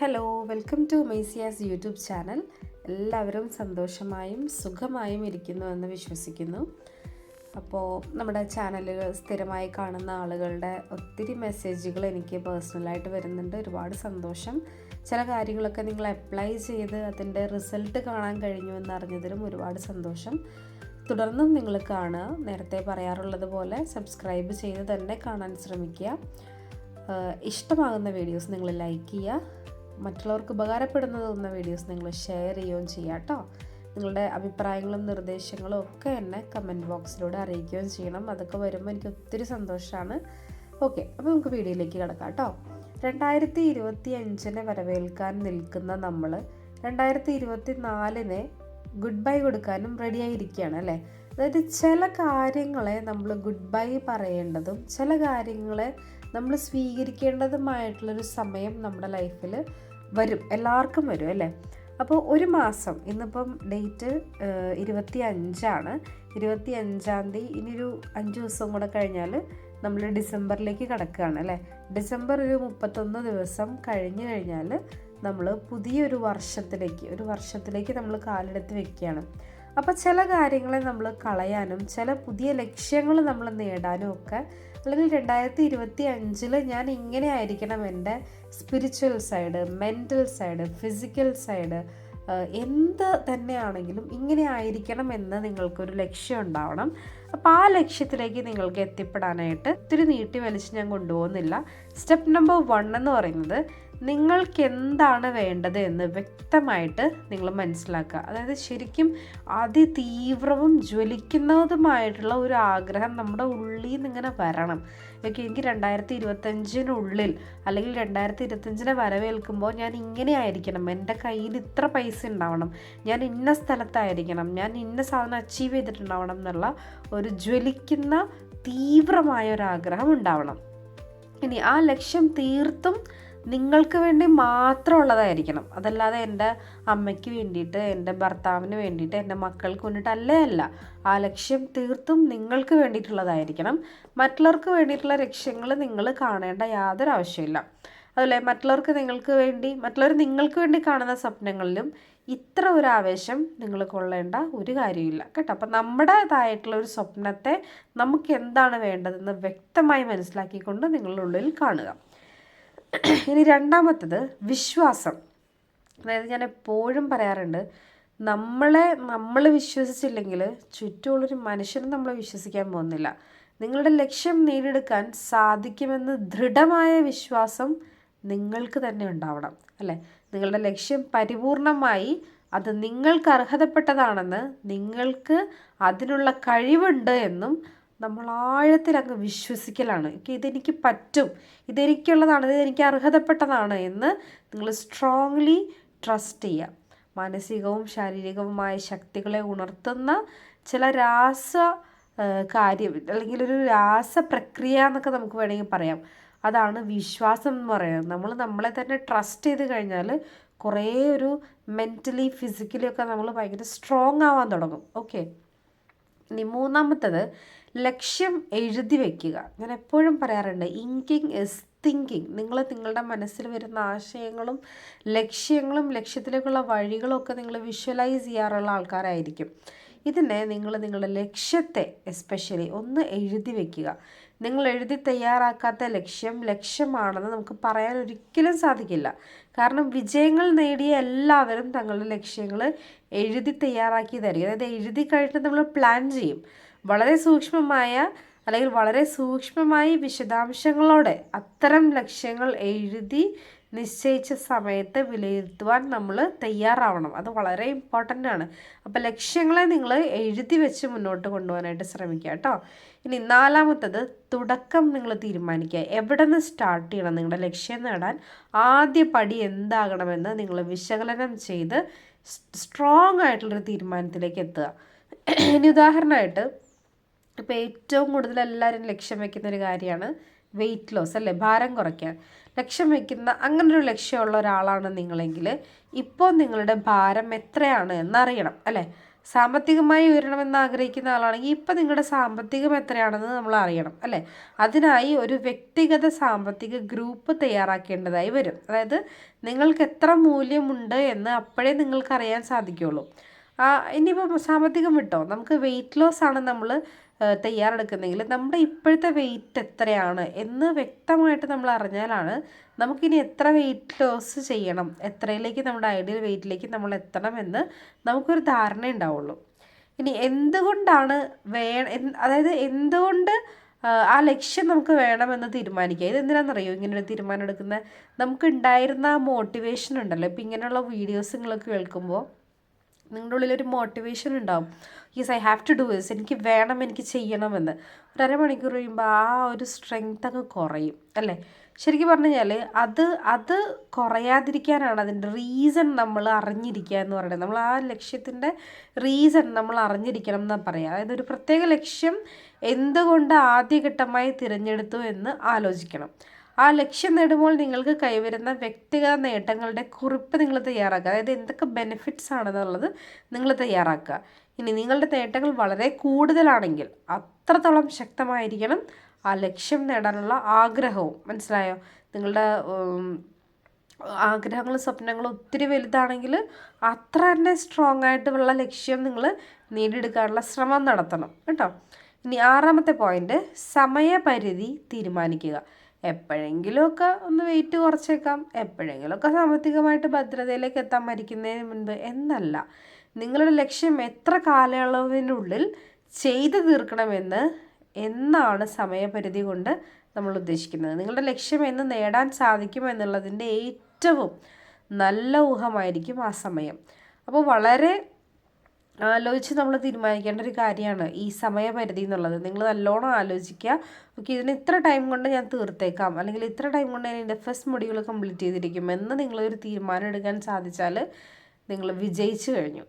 Hello welcome to മൈസിയാസ് YouTube channel എല്ലാവരും സന്തോഷമായും സുഖമായും ഇരിക്കുന്നു എന്ന് വിശ്വസിക്കുന്നു. അപ്പോൾ നമ്മുടെ ചാനലുകൾ സ്ഥിരമായി കാണുന്ന ആളുകളുടെ ഒത്തിരി മെസ്സേജുകൾ എനിക്ക് പേഴ്സണലായിട്ട് വരുന്നുണ്ട്. ഒരുപാട് സന്തോഷം. ചില കാര്യങ്ങളൊക്കെ നിങ്ങൾ അപ്ലൈ ചെയ്ത് അതിന്റെ റിസൾട്ട് കാണാൻ കഴിഞ്ഞു എന്നറിഞ്ഞതിലും ഒരുപാട് സന്തോഷം. തുടർന്നും നിങ്ങൾ കാണുക. നേരത്തെ പറയാറുള്ളത് പോലെ സബ്സ്ക്രൈബ് ചെയ്ത് തന്നെ കാണാൻ ശ്രമിക്കുക. ഇഷ്ടമാകുന്ന വീഡിയോസ് നിങ്ങൾ ലൈക്ക് ചെയ്യുക. മറ്റുള്ളവർക്ക് ഉപകാരപ്പെടുന്ന തോന്നുന്ന വീഡിയോസ് നിങ്ങൾ ഷെയർ ചെയ്യുകയും ചെയ്യുക കേട്ടോ നിങ്ങളുടെ അഭിപ്രായങ്ങളും നിർദ്ദേശങ്ങളും ഒക്കെ എന്നെ കമന്റ് ബോക്സിലൂടെ അറിയിക്കുകയും ചെയ്യണം. അതൊക്കെ വരുമ്പോൾ എനിക്ക് ഒത്തിരി സന്തോഷമാണ് ഓക്കെ അപ്പോൾ നമുക്ക് വീഡിയോയിലേക്ക് കിടക്കാം കേട്ടോ രണ്ടായിരത്തി ഇരുപത്തി അഞ്ചിനെ വരവേൽക്കാൻ നിൽക്കുന്ന നമ്മൾ രണ്ടായിരത്തി ഇരുപത്തി നാലിനെ ഗുഡ് ബൈ കൊടുക്കാനും റെഡിയായിരിക്കുകയാണ് അല്ലേ? അതായത് ചില കാര്യങ്ങളെ നമ്മൾ ഗുഡ് ബൈ പറയേണ്ടതും ചില കാര്യങ്ങളെ നമ്മൾ സ്വീകരിക്കേണ്ടതുമായിട്ടുള്ളൊരു സമയം നമ്മുടെ ലൈഫിൽ വരും എല്ലാവർക്കും വരും അല്ലേ? അപ്പോൾ ഒരു മാസം ഇന്നിപ്പം ഡേറ്റ് ഇരുപത്തി അഞ്ചാണ് ഇരുപത്തി അഞ്ചാം തീയതി ഇനിയൊരു അഞ്ച് ദിവസം കൂടെ കഴിഞ്ഞാൽ നമ്മൾ ഡിസംബറിലേക്ക് കിടക്കുകയാണ് അല്ലേ? ഡിസംബർ ഒരു മുപ്പത്തൊന്ന് ദിവസം കഴിഞ്ഞ് കഴിഞ്ഞാൽ നമ്മൾ പുതിയൊരു വർഷത്തിലേക്ക് ഒരു വർഷത്തിലേക്ക് നമ്മൾ കാലെടുത്ത് വെക്കുകയാണ്. അപ്പോൾ ചില കാര്യങ്ങളെ നമ്മൾ കളയാനും ചില പുതിയ ലക്ഷ്യങ്ങൾ നമ്മൾ നേടാനും ഒക്കെ അല്ലെങ്കിൽ രണ്ടായിരത്തി ഇരുപത്തി അഞ്ചിൽ ഞാൻ ഇങ്ങനെ ആയിരിക്കണം എന്റെ spiritual side mental side physical side എന്ത് തന്നെയാണെങ്കിലും ഇങ്ങനെ ആയിരിക്കണം എന്ന് നിങ്ങൾക്കൊരു ലക്ഷ്യം ഉണ്ടാവണം. അപ്പോൾ ആ ലക്ഷ്യത്തിലേക്ക് നിങ്ങൾക്ക് എത്തിപ്പെടാനായിട്ട് ഒത്തിരി നീട്ടി വലിച്ച് ഞാൻ കൊണ്ടുപോകുന്നില്ല. സ്റ്റെപ്പ് നമ്പർ വൺ എന്ന് പറയുന്നത് നിങ്ങൾക്ക് എന്താണ് വേണ്ടത് എന്ന് വ്യക്തമായിട്ട് നിങ്ങൾ മനസ്സിലാക്കുക. അതായത് ശരിക്കും അതിതീവ്രവും ജ്വലിക്കുന്നതുമായിട്ടുള്ള ഒരു ആഗ്രഹം നമ്മുടെ ഉള്ളിൽ നിന്ന് ഇങ്ങനെ വരണം. ഓക്കെ എനിക്ക് രണ്ടായിരത്തി ഇരുപത്തഞ്ചിനുള്ളിൽ അല്ലെങ്കിൽ രണ്ടായിരത്തി ഇരുപത്തഞ്ചിനെ വരവേൽക്കുമ്പോൾ ഞാൻ ഇങ്ങനെ ആയിരിക്കണം എന്റെ കയ്യിൽ ഇത്ര പൈസ ഉണ്ടാവണം. ഞാൻ ഇന്ന സ്ഥലത്തായിരിക്കണം. ഞാൻ ഇന്ന സാധനം അച്ചീവ് ചെയ്തിട്ടുണ്ടാവണം എന്നുള്ള ഒരു ജ്വലിക്കുന്ന തീവ്രമായ ഒരു ആഗ്രഹം ഉണ്ടാവണം. ഇനി ആ ലക്ഷ്യം തീർത്തും നിങ്ങൾക്ക് വേണ്ടി മാത്രമുള്ളതായിരിക്കണം. അതല്ലാതെ എന്റെ അമ്മയ്ക്ക് വേണ്ടിയിട്ട് എന്റെ ഭർത്താവിന് വേണ്ടിയിട്ട് എന്റെ മക്കൾക്ക് വേണ്ടിയിട്ട് അല്ലേ അല്ല. ആ ലക്ഷ്യം തീർത്തും നിങ്ങൾക്ക് വേണ്ടിയിട്ടുള്ളതായിരിക്കണം. മറ്റുള്ളവർക്ക് വേണ്ടിയിട്ടുള്ള ലക്ഷ്യങ്ങൾ നിങ്ങൾ കാണേണ്ട യാതൊരു ആവശ്യമില്ല അതുപോലെ മറ്റുള്ളവർക്ക് നിങ്ങൾക്ക് വേണ്ടി മറ്റുള്ളവർ നിങ്ങൾക്ക് വേണ്ടി കാണുന്ന സ്വപ്നങ്ങളിലും ഇത്ര ഒരു ആവേശം നിങ്ങൾ കൊള്ളേണ്ട ഒരു കാര്യമില്ല കേട്ടോ. അപ്പം നമ്മുടേതായിട്ടുള്ള ഒരു സ്വപ്നത്തെ നമുക്ക് എന്താണ് വേണ്ടതെന്ന് വ്യക്തമായി മനസ്സിലാക്കിക്കൊണ്ട് നിങ്ങളുടെ ഉള്ളിൽ കാണുക. ഇനി രണ്ടാമത്തത് വിശ്വാസം. അതായത് ഞാൻ എപ്പോഴും പറയാറുണ്ട് നമ്മളെ നമ്മൾ വിശ്വസിച്ചില്ലെങ്കിൽ ചുറ്റുമുള്ളൊരു മനുഷ്യനും നമ്മൾ വിശ്വസിക്കാൻ പോകുന്നില്ല. നിങ്ങളുടെ ലക്ഷ്യം നേടിയെടുക്കാൻ സാധിക്കുമെന്ന് ദൃഢമായ വിശ്വാസം നിങ്ങൾക്ക് തന്നെ ഉണ്ടാവണം അല്ലേ? നിങ്ങളുടെ ലക്ഷ്യം പരിപൂർണമായി അത് നിങ്ങൾക്ക് അർഹതപ്പെട്ടതാണെന്ന് നിങ്ങൾക്ക് അതിനുള്ള കഴിവുണ്ട് എന്നും നമ്മൾ ആഴത്തിൽ അങ്ങ് വിശ്വസിക്കലാണ് ഇതെനിക്ക് പറ്റും. ഇതെനിക്കുള്ളതാണ്. ഇതെനിക്ക് അർഹതപ്പെട്ടതാണ് എന്ന് നിങ്ങൾ സ്ട്രോങ്ലി ട്രസ്റ്റ് ചെയ്യുക. മാനസികവും ശാരീരികവുമായ ശക്തികളെ ഉണർത്തുന്ന ചില രാസ കാര്യം അല്ലെങ്കിൽ ഒരു രാസ പ്രക്രിയ എന്നൊക്കെ നമുക്ക് വേണമെങ്കിൽ പറയാം. അതാണ് വിശ്വാസം എന്ന് പറയുന്നത്. നമ്മൾ നമ്മളെ തന്നെ ട്രസ്റ്റ് ചെയ്ത് കഴിഞ്ഞാൽ കുറേ ഒരു മെന്റലി ഫിസിക്കലി ഒക്കെ നമ്മൾ ഭയങ്കര സ്ട്രോങ് ആവാൻ തുടങ്ങും. ഓക്കെ. ഇനി മൂന്നാമത്തത് ലക്ഷ്യം എഴുതി വയ്ക്കുക ഞാൻ എപ്പോഴും പറയാറുണ്ട് ഇങ്കിങ് ഇസ് തിങ്കിങ് നിങ്ങൾ നിങ്ങളുടെ മനസ്സിൽ വരുന്ന ആശയങ്ങളും ലക്ഷ്യങ്ങളും ലക്ഷ്യത്തിലേക്കുള്ള വഴികളൊക്കെ നിങ്ങൾ വിഷ്വലൈസ് ചെയ്യാറുള്ള ആൾക്കാരായിരിക്കും. ഇതിനെ നിങ്ങൾ നിങ്ങളുടെ ലക്ഷ്യത്തെ എസ്പെഷ്യലി ഒന്ന് എഴുതി വയ്ക്കുക നിങ്ങൾ എഴുതി തയ്യാറാക്കാത്ത ലക്ഷ്യം ലക്ഷ്യമാണെന്ന് നമുക്ക് പറയാൻ ഒരിക്കലും സാധിക്കില്ല. കാരണം വിജയങ്ങൾ നേടിയ എല്ലാവരും തങ്ങളുടെ ലക്ഷ്യങ്ങൾ എഴുതി തയ്യാറാക്കി തയ്യാറാക്കിയതായിരിക്കും. അതായത് എഴുതി കഴിഞ്ഞിട്ട് നമ്മൾ പ്ലാൻ ചെയ്യും. വളരെ സൂക്ഷ്മമായ അല്ലെങ്കിൽ വളരെ സൂക്ഷ്മമായി വിശദാംശങ്ങളോടെ അത്തരം ലക്ഷ്യങ്ങൾ എഴുതി നിശ്ചയിച്ച സമയത്ത് വിലയിരുത്തുവാൻ നമ്മൾ തയ്യാറാവണം. അത് വളരെ ഇമ്പോർട്ടന്റ് ആണ്. അപ്പോൾ ലക്ഷ്യങ്ങളെ നിങ്ങൾ എഴുതി വെച്ച് മുന്നോട്ട് കൊണ്ടുപോകാനായിട്ട് ശ്രമിക്കുക കേട്ടോ. ഇനി നാലാമത്തത് തുടക്കം നിങ്ങൾ തീരുമാനിക്കുക. എവിടെ നിന്ന് സ്റ്റാർട്ട് ചെയ്യണം? നിങ്ങളുടെ ലക്ഷ്യം നേടാൻ ആദ്യ പടി എന്താകണമെന്ന് നിങ്ങൾ വിശകലനം ചെയ്ത് സ്ട്രോങ് ആയിട്ടുള്ളൊരു തീരുമാനത്തിലേക്ക് എത്തുക. ഇനി ഉദാഹരണമായിട്ട് ഇപ്പോൾ ഏറ്റവും കൂടുതൽ എല്ലാവരും ലക്ഷ്യം വെക്കുന്ന ഒരു കാര്യമാണ് വെയിറ്റ് ലോസ് അല്ലേ? ഭാരം കുറയ്ക്കാൻ. ലക്ഷ്യം വെക്കുന്ന അങ്ങനൊരു ലക്ഷ്യമുള്ള ഒരാളാണ് നിങ്ങളെങ്കിൽ ഇപ്പോൾ നിങ്ങളുടെ ഭാരം എത്രയാണ് എന്നറിയണം അല്ലേ? സാമ്പത്തികമായി ഉയരണമെന്ന് ആഗ്രഹിക്കുന്ന ആളാണെങ്കിൽ ഇപ്പം നിങ്ങളുടെ സാമ്പത്തികം എത്രയാണെന്ന് നമ്മൾ അറിയണം അല്ലേ? അതിനായി ഒരു വ്യക്തിഗത സാമ്പത്തിക ഗ്രൂപ്പ് തയ്യാറാക്കേണ്ടതായി വരും. അതായത് നിങ്ങൾക്ക് എത്ര മൂല്യമുണ്ട് എന്ന് അപ്പോഴേ നിങ്ങൾക്ക് അറിയാൻ സാധിക്കുകയുള്ളൂ ഇനിയിപ്പോൾ സാമ്പത്തികം വിട്ടോ? നമുക്ക് വെയിറ്റ് ലോസ് ആണ് നമ്മൾ തയ്യാറെടുക്കുന്നെങ്കിൽ നമ്മുടെ ഇപ്പോഴത്തെ വെയിറ്റ് എത്രയാണ് എന്ന് വ്യക്തമായിട്ട് നമ്മൾ അറിഞ്ഞാലാണ് നമുക്കിനി എത്ര വെയിറ്റ് ലോസ് ചെയ്യണം എത്രയിലേക്ക് നമ്മുടെ ഐഡിയൽ വെയിറ്റിലേക്ക് നമ്മൾ എത്തണം എന്ന് നമുക്കൊരു ധാരണ ഉണ്ടാവുള്ളൂ. ഇനി എന്തുകൊണ്ടാണ് വേ അതായത് എന്തുകൊണ്ട് ആ ലക്ഷ്യം നമുക്ക് വേണമെന്ന് തീരുമാനിക്കുക? ഇത് എന്തിനാണെന്നറിയോ ഇങ്ങനെ ഒരു തീരുമാനം എടുക്കുന്നത്? നമുക്ക് ഉണ്ടായിരുന്ന ആ മോട്ടിവേഷൻ ഉണ്ടല്ലോ. ഇപ്പം ഇങ്ങനെയുള്ള വീഡിയോസ് നിങ്ങൾ കേൾക്കുമ്പോൾ നിങ്ങളുടെ ഉള്ളിൽ ഒരു മോട്ടിവേഷൻ ഉണ്ടാവും. Yes I have to do this എനിക്ക് വേണം എനിക്ക് ചെയ്യണമെന്ന്. ഒരു അരമണിക്കൂർ കഴിയുമ്പോൾ ആ ഒരു സ്ട്രെങ്ത് അങ്ങ് കുറയും അല്ലേ? ശരിക്കും പറഞ്ഞു കഴിഞ്ഞാൽ അത് അത് കുറയാതിരിക്കാനാണ് അതിന്റെ റീസൺ നമ്മൾ അറിഞ്ഞിരിക്കുക എന്ന് പറയുന്നത്. നമ്മൾ ആ ലക്ഷ്യത്തിന്റെ റീസൺ നമ്മൾ അറിഞ്ഞിരിക്കണം എന്നാണ് പറയുക അതായത് ഒരു പ്രത്യേക ലക്ഷ്യം എന്തുകൊണ്ട് ആദ്യഘട്ടമായി തിരഞ്ഞെടുത്തു എന്ന് ആലോചിക്കണം. ആ ലക്ഷ്യം നേടുമ്പോൾ നിങ്ങൾക്ക് കൈവരുന്ന വ്യക്തിഗത നേട്ടങ്ങളുടെ കുറിപ്പ് നിങ്ങൾ തയ്യാറാക്കുക. അതായത് എന്തൊക്കെ ബെനിഫിറ്റ്സ് ആണെന്നുള്ളത് നിങ്ങൾ തയ്യാറാക്കുക. ഇനി നിങ്ങളുടെ നേട്ടങ്ങൾ വളരെ കൂടുതലാണെങ്കിൽ അത്രത്തോളം ശക്തമായിരിക്കണം ആ ലക്ഷ്യം നേടാനുള്ള ആഗ്രഹവും. മനസ്സിലായോ? നിങ്ങളുടെ ആഗ്രഹങ്ങളും സ്വപ്നങ്ങളും ഒത്തിരി വലുതാണെങ്കിൽ അത്ര തന്നെ സ്ട്രോങ് ആയിട്ടുള്ള ലക്ഷ്യം നിങ്ങൾ നേടിയെടുക്കാനുള്ള ശ്രമം നടത്തണം. കേട്ടോ? ഇനി ആറാമത്തെ പോയിന്റ് സമയപരിധി തീരുമാനിക്കുക. എപ്പോഴെങ്കിലുമൊക്കെ ഒന്ന് വെയിറ്റ് കുറച്ചേക്കാം. എപ്പോഴെങ്കിലുമൊക്കെ സാമ്പത്തികമായിട്ട് ഭദ്രതയിലേക്ക് എത്താൻ മരിക്കുന്നതിന് മുൻപ് എന്നല്ല. നിങ്ങളുടെ ലക്ഷ്യം എത്ര കാലയളവിനുള്ളിൽ ചെയ്തു തീർക്കണമെന്ന് എന്നാണ് സമയപരിധി കൊണ്ട് നമ്മൾ ഉദ്ദേശിക്കുന്നത്. നിങ്ങളുടെ ലക്ഷ്യം എന്ന് നേടാൻ സാധിക്കും എന്നുള്ളതിന്റെ ഏറ്റവും നല്ല ഊഹമായിരിക്കും ആ സമയം. അപ്പോൾ വളരെ ആലോചിച്ച് നമ്മൾ തീരുമാനിക്കേണ്ട ഒരു കാര്യമാണ് ഈ സമയപരിധി എന്നുള്ളത്. നിങ്ങൾ നല്ലോണം ആലോചിക്കുക. ഓക്കെ ഇതിന് ഇത്ര ടൈം കൊണ്ട് ഞാൻ തീർത്തേക്കാം. അല്ലെങ്കിൽ ഇത്ര ടൈം കൊണ്ട് ഞാൻ എന്റെ ഫസ്റ്റ് മൊഡ്യൂൾ കംപ്ലീറ്റ് ചെയ്തിരിക്കും എന്ന് നിങ്ങളൊരു തീരുമാനം എടുക്കാൻ സാധിച്ചാൽ നിങ്ങൾ വിജയിച്ചു കഴിഞ്ഞു.